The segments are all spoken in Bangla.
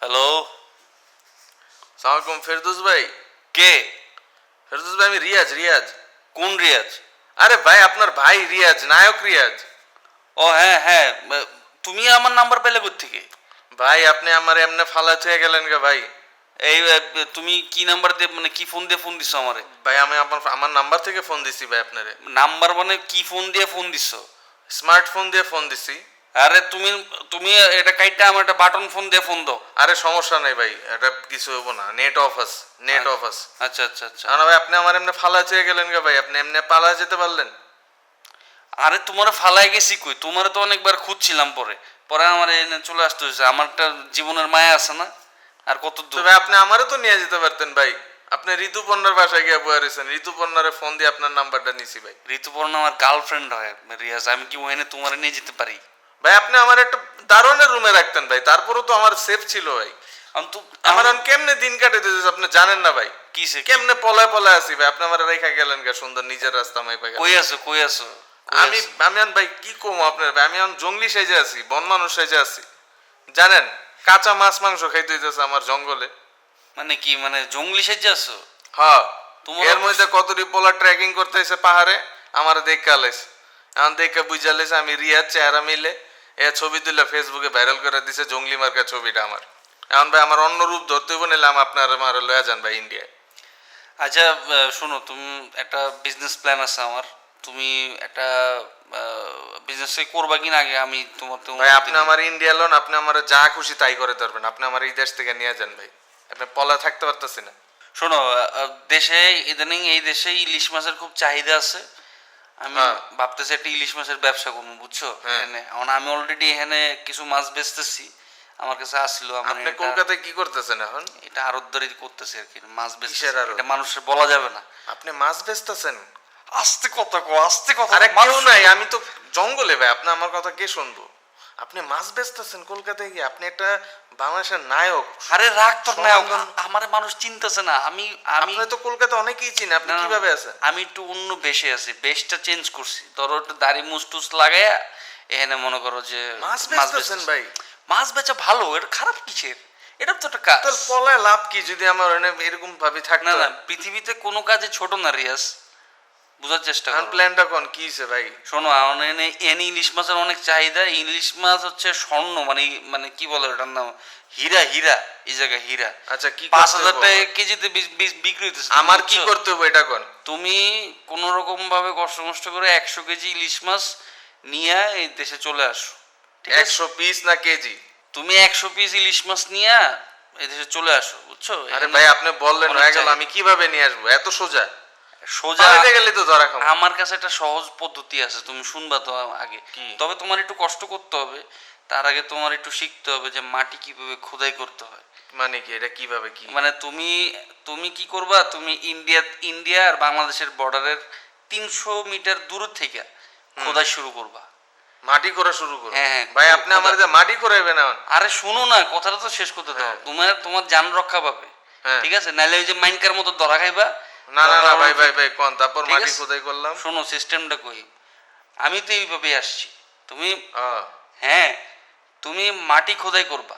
হ্যালো সালামালাইকুম ফেরদৌস ভাই। কে? ফেরদৌস ভাই আমি রিয়াজ রিয়াজ। কোন রিয়াজ? আরে ভাই আপনার ভাই রিয়াজ নায়ক রিয়াজ। ও হ্যাঁ হ্যাঁ তুমি আমার নাম্বার পেলে থেকে ভাই আপনি আমার এমনি ফালা হয়ে গেলেন গে ভাই। এই তুমি কি নাম্বার দিয়ে মানে কি ফোন দিয়ে ফোন দিছো আমারে? ভাই আমি আপনার আমার নাম্বার থেকে ফোন দিছি ভাই আপনারে। নাম্বার মানে কি ফোন দিয়ে ফোন দিছো? স্মার্টফোন দিয়ে ফোন দিছি। আরে তুমি তুমি এটা কাইটা আমার একটা বাটন ফোন দিয়ে ফোন দাও। আরে সমস্যা নাই ভাই এটা কিছু হব না। নেট অফ আছে নেট অফ আছে আচ্ছা আচ্ছা আচ্ছা। না ভাই আপনি আমার এমনি ফালা চেয়ে গেলেন গে ভাই আপনি এমনি পালা যেতে পারলেন। আরে তোমার ফালায় গেছি কই? তোমার তো অনেকবার খুঁজছিলাম পরে। পরে আমার এনে চলে আসতে হয়েছে। আমার একটা জীবনের মায়া আছে না? আর কত দূর? ভাই আপনি আমারও তো নিয়ে যেতে পারতেন ভাই। আপনি ঋতুপর্ণার বাসায় গিয়ে বয়ে রয়েছেন। ঋতুপর্ণারে ফোন দিয়ে আপনার নাম্বারটা নিছি ভাই। ঋতুপর্ণ আমার গার্লফ্রেন্ড হয় রিয়াজ। আমি কি ওখানে তোমার নিয়ে যেতে পারি? ভাই আপনি আমার একটা দারোয়ানের রুমে রাখতেন ভাই তারপরেও তো আমার সেফ ছিল ভাই। আমি আমার কেমনে দিন কাটে দিতেছে আপনি জানেন না ভাই। কিসে কেমনে পলায় পলায় আসি ভাই আপনি আমার রেখা গেলেন গা সুন্দর নিজের রাস্তা মাই পাই কই আছো কই আছো? আমি আমি ভাই কি কমো আপনার ভাই? আমি এখন জঙ্গলি সেজে আছি বন মানুষ সেজে আছি। জানেন কাঁচা মাছ মাংস খাইতে হইতেছে আমার জঙ্গলে। মানে কি মানে জঙ্গলি সেজে আছো? হ্যাঁ এর মধ্যে কতটি পোলা ট্রেকিং করতে এসে পাহাড়ে? আমার দেখে আলাইছে এখন দেখে বুঝা লাইছে আমি রিয়ার চেহারা মিলে। এ ছবি তুলে ফেসবুকে ভাইরাল করে দিছে জঙ্গলি মার্কা ছবিটা আমার। এখন ভাই আমার অন্য রূপ ধরতে হইব নিলাম আপনার আমার লয়া যান ভাই ইন্ডিয়ায় আচ্ছা শোনো তুমি একটা বিজনেস প্ল্যান আছে আমার। তুমি একটা বিজনেস করবা কিনা আগে আমি তোমার তো ভাই আপনি আমার ইন্ডিয়া লোন আপনি আমার যা খুশি তাই করে ধরবেন। আপনি আমার এই দেশ থেকে নিয়ে যান ভাই। আপনি পলা থাকতে পারতেছি না। শোনো দেশে ইদানিং এই দেশে ইলিশ মাছের খুব চাহিদা আছে। আমি হ্যাঁ। ভাবতেছি একটা ইলিশ মাছের ব্যবসা করব বুঝছ? হ্যাঁ। এখানে। আমি অলরেডি এখানে কিছু মাছ বেচতেছি। আমার কাছে আসলো আমার আপনি কলকাতায় কি করতেছেন এখন? এটা আরতদারি করতেছি আর কি মাছ বেচতেছি। আর এটা মানুষের বলা যাবে না। আপনি মাছ বেচতেছেন? আস্তে কথা কো আস্তে কথা আরে কেউ নাই আমি তো জঙ্গলে ভাই আপনি আমার কথা কে শুনব? আপনি মাছ বেচতেছেন কলকাতায় গিয়ে আপনি একটা বাংলাদেশের নায়ক। আরে রাগ তোর না সমাগম- আমার মানুষ চিনতেছে না। আমি আমি তো কলকাতা অনেকেই চিনে আপনি কীভাবে আছেন? আমি একটু অন্য বেশে আছি বেশটা চেঞ্জ করছি। ধরো একটু দাড়ি মুছ টুস লাগাইয়া এখানে মনে করো যে মাছ বেচতেছেন ভাই। মাছ বেচা ভালো এটা খারাপ কিসের? এটা তো একটা কাজ। পলায় লাভ কি যদি আমার এরকম ভাবে না না পৃথিবীতে কোনো কাজে ছোট না রিয়াজ। বোঝার চেষ্টা করো। প্ল্যানটা কোন? কি ভাই? শোনো আমার এনে ইলিশ মাছের অনেক চাহিদা। ইলিশ মাছ হচ্ছে স্বর্ণ মানে মানে কি বলে ওটার নাম? হীরা হীরা এই জায়গায় হীরা। আচ্ছা কি পাঁচ হাজার টাকা কেজিতে বিক্রি হইতেছে আমার তুমি কি করতে হবে এটা কোন? তুমি কোন রকম ভাবে কষ্ট মষ্ট করে একশো কেজি ইলিশ মাছ নিয়ে এই দেশে চলে আসো ঠিক আছে? একশো পিস না কেজি? তুমি একশো পিস ইলিশ মাছ নিয়ে এই দেশে চলে আসো বুঝছ? আরে ভাই আপনি বললেন হয়ে গেল আমি কীভাবে নিয়ে আসব? এত সোজা। সোজা গেলে তো ধরা খাব। আমার কাছে একটা সহজ পদ্ধতি আছে তুমি শুনবা তো আগে। তবে তোমার একটু কষ্ট করতে হবে তার আগে তোমার একটু শিখতে হবে যে মাটি কীভাবে খোদাই করতে হয়। মানে কি? এটা কীভাবে কি? মানে তুমি তুমি কি করবা? তুমি ইন্ডিয়া ইন্ডিয়া আর বাংলাদেশের বর্ডারের তিনশো মিটার দূর থেকে খোদাই শুরু করবা। মাটি করা শুরু করো। হ্যাঁ, হ্যাঁ, ভাই আপনি আমার মাটি করাইবেন এখন। আরে শুনো না কথাটা তো শেষ করতে দাও। হ্যাঁ। তোমার তোমার যান রক্ষা পাবে। হ্যাঁ। ঠিক আছে? নাহলে ওই যে মাইনকার মতো ধরা খাইবা না না না ভাই ভাই ভাই কোন? তারপর মাটি খোদাই করলাম? শোনো সিস্টেমটা কই আমি তো এইভাবেই আসছি। তুমি হ্যাঁ তুমি মাটি খোদাই করবা।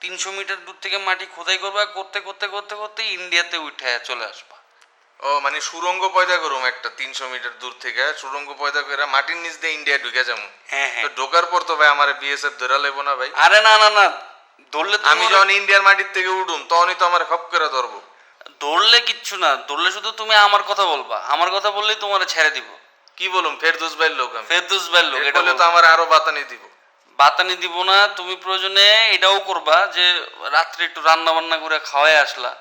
তিনশো মিটার দূর থেকে মাটি খোদাই করবা করতে করতে করতে করতে ইন্ডিয়াতে উঠে চলে আসবা। ও মানে সুরঙ্গ পয়দা করুম একটা তিনশো মিটার দূর থেকে। সুরঙ্গ পয়দা করে মাটির নিচ দিয়ে ইন্ডিয়া ঢুকে যাব। হ্যাঁ হ্যাঁ। তো ঢোকার পর তো ভাই আমার বিএসএফ ধরা লেবো না ভাই। আরে না না না ধরলে আমি যখন ইন্ডিয়ার মাটির থেকে উঠুম তখনই তো আমার খপ করে ধরবো। ধরলে কিচ্ছু না ধরলে শুধু তুমি আমার কথা বলবা। আমার কথা বললেই তোমার ছেড়ে দিব। কি বলুম? ফেরদৌস ভাইয়ের লোক আমি। ফেরদুস ভাইয়ের লোক এটা ফলে তো আমার আরও বাতানি দিব। বাতানি দিব না তুমি প্রয়োজনে এটাও করবা যে রাত্রে একটু রান্না বান্না করে খাওয়াই আসলা।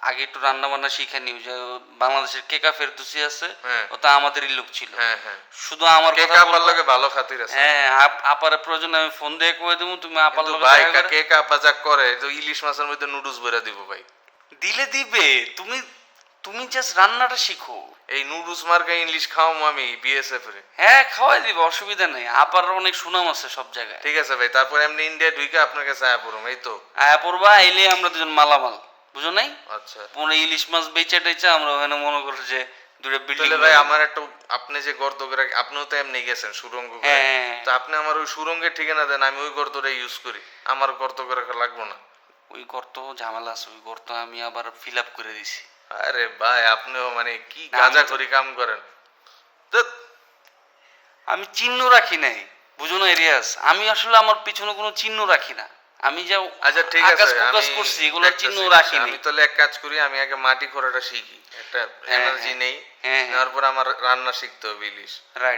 আগে একটু রান্না বান্না শিখে নিও যে বাংলাদেশের কেকা ফেরদুসি আছে হ্যাঁ। ওটা আমাদেরই লোক ছিল। হ্যাঁ হ্যাঁ। শুধু আমার কে কথা কাপার বলবা। লগে ভালো খাতির আছে। হ্যাঁ আপ- আপার প্রয়োজনে আমি ফোন দিয়ে কয়ে দেবো তুমি আপার লগে ভাই দেখা করে- যা করে তো ইলিশ মাছের মধ্যে নুডলস ভরে দিব ভাই। দিলে দিবে তুমি তুমি জাস্ট রান্নাটা শিখো। এই নুডলস মার্কা ইংলিশ খাওয়াম আমি বিএসএফ এর। হ্যাঁ খাওয়াই দিবে অসুবিধা নেই। আপার অনেক সুনাম আছে সব জায়গায়। ঠিক আছে ভাই তারপর এমনি ইন্ডিয়া ঢুকে আপনার কাছে আয়া পড়ুম এই তো। আয়া পড়বা আইলে আমরা দুজন মালামাল বুঝো নাই? আচ্ছা। পরে ইলিশ মাছ বেচা টেচা আমরা ওখানে মনে করো যে দুটো বিল্ডিং ভাই আমার একটা আপনি যে গর্ত করে আপনিও তো এমনি গেছেন সুরঙ্গ করে। হ্যাঁ। তো আপনি আমার ওই সুরঙ্গের ঠিকানা দেন আমি ওই গর্তটা ইউজ করি। আমার গর্ত করে লাগবো না। ওই গর্ত ঝামেলা আছে ওই গর্ত আমি আবার ফিল আপ করে দিছি। আরে ভাই আপনিও মানে কি গাজা করি কাম করেন। আমি চিহ্ন রাখি নাই বুঝো না এরিয়াস। আমি আসলে আমার পিছনে কোনো চিহ্ন রাখি না। আমি যা আচ্ছা ঠিক আছে আমি করছি এগুলোর চিহ্ন রাখি আমি নাই। তাহলে এক কাজ করি আমি আগে মাটি খোঁড়াটা শিখি। একটা এনার্জি হ্যাঁ। নেই হ্যাঁ, নেওয়ার পর আমার রান্না শিখতে হবে ইলিশ।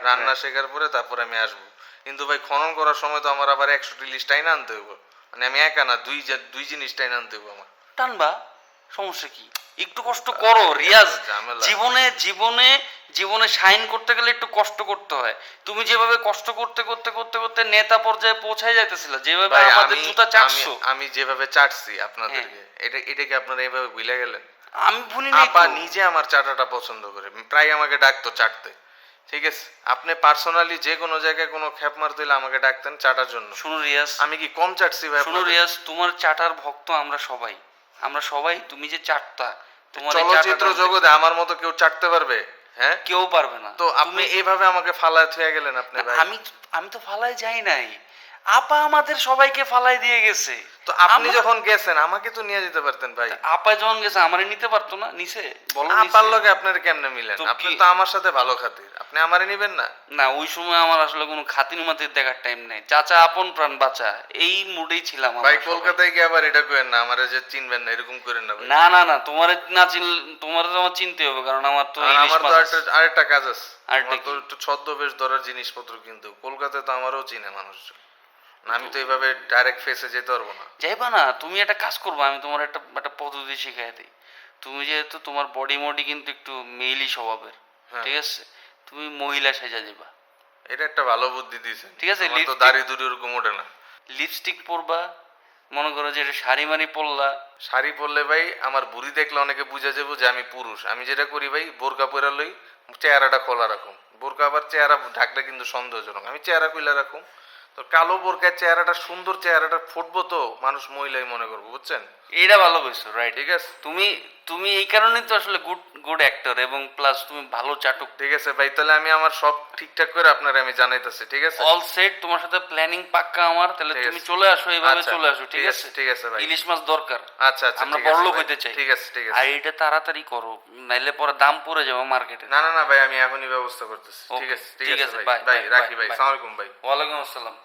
রান্না শেখার পরে তারপর আমি আসব। কিন্তু ভাই খনন করার সময় তো আমার আবার একশো ইলিশ টাইন আনতে হবে মানে আমি একা না দুই দুই জিনিস টাইন আনতে হবে আমার। টানবা? সমস্যা কি? একটু কষ্ট করো রিয়াজ। জীবনে জীবনে জীবনে শাইন করতে গেলে একটু কষ্ট করতে হয়। তুমি যেভাবে কষ্ট করতে করতে করতে করতে নেতা পর্যায়ে পৌঁছায় যাইতেছিল যেভাবে আমাদের আমি জুতা চাটছো। আমি যেভাবে চাটছি আপনাদেরকে এটা এটা কি আপনারা এইভাবে ভুলে গেলেন? আমি ভুলি নাই নিজে আমার চাটাটা পছন্দ করে। প্রায় আমাকে ডাকতো চাটতে। ঠিক আছে। আপনি পার্সোনালি যে কোনো জায়গায় কোনো খ্যাপ মার দিলে আমাকে ডাকতেন চাটার জন্য। শোনো রিয়াজ। আমি কি কম চাটছি ভাই শোনো রিয়াস রিয়াজ তোমার চাটার ভক্ত আমরা সবাই। আমরা সবাই তুমি যে চাটতা তোমার চলচ্চিত্র জগতে আমার মতো কেউ চাটতে পারবে? হ্যাঁ? কেউ পারবে না। তো আপনি এইভাবে আমাকে ফালায় থুয়ে গেলেন আপনি ভাই। আমি আমি তো ফালায় যাই নাই। আপা আমাদের সবাইকে ফালাই দিয়ে গেছে। তো আপনি যখন গেছেন আমাকে তো নিয়ে যেতে পারতেন ভাই। আপা যখন গেছে আমারে নিতে পারতো না নিছে বলো আপার? লগে আপনার কেমনে মিলেন? আপনি তো আমার সাথে ভালো খাতির আপনি আমারে নিবেন না? না ওই সময় আমার আসলে কোনো খাতির মাতির দেখার টাইম নেই। চাচা আপন প্রাণ বাঁচা এই মুডেই ছিলাম ভাই কলকাতায় গিয়ে আবার এটা করেন না আমারে যে চিনবেন না এরকম করেন না না না না তোমার না চিন তোমার তো আমার চিনতে হবে কারণ আমার তো আমার তো আরেকটা কাজ আছে। আরেকটা তো ছদ্মবেশ ধরার জিনিসপত্র কিন্তু কলকাতায় তো আমারও চিনে মানুষজন। না, আমি তো এইভাবে ডাইরেক্ট ফেসে যেতে পারব না। যাইবা না তুমি একটা কাজ করবা আমি তোমার একটা একটা পদ্ধতি শিখাই দিই। তুমি যেহেতু তোমার বডি মডি কিন্তু একটু মেইলি স্বভাবের হ্যাঁ। ঠিক আছে? তুমি মহিলা সেজা যাবা এটা একটা ভালো বুদ্ধি দিয়েছেন। ঠিক আছে, তো দাড়ি দুড়ি ওরকম ওঠে না। লিপস্টিক পরবা মনে করো যে এটা শাড়ি মারি পরলা। শাড়ি পরলে ভাই আমার বুড়ি দেখলে অনেকে বুঝা যাব যে আমি পুরুষ। আমি যেটা করি ভাই বোরকা পরে লই চেহারাটা খোলা রাখুন বোরকা আবার চেহারা ঢাকলে কিন্তু সন্দেহজনক। আমি চেহারা খুলে রাখুন তো কালো বোরকার চেহারাটা সুন্দর চেহারাটা ফুটবো তো মানুষ মহিলাই মনে করব বুঝছেন? এটা ভালো কইছো রাইট ঠিক আছে? তুমি তুমি এই কারণে তো আসলে গুড গুড অ্যাক্টর এবং প্লাস তুমি ভালো চাটক ঠিক আছে ভাই? তাহলে আমি আমার সব ঠিকঠাক করে আপনার আমি জানাইতেছি ঠিক আছে? অল সেট তোমার সাথে প্ল্যানিং পাক্কা আমার তাহলে তুমি চলে আসো এইভাবে আচ্ছা, চলে আসো ঠিক আছে? ঠিক আছে ভাই। ইলিশ মাছ দরকার। আচ্ছা আচ্ছা আমরা বড়লোক ভাই। হইতে চাই। ঠিক আছে ঠিক আর আছে এটা তাড়াতাড়ি করো নাইলে পরে দাম পড়ে যাবে মার্কেটে না না না ভাই আমি এখনই ব্যবস্থা করতেছি। ঠিক আছে ঠিক আছে ভাই। ভাই রাখি ভাই। bye. সালাম আলাইকুম ভাই। ওয়ালাইকুম আসসালাম।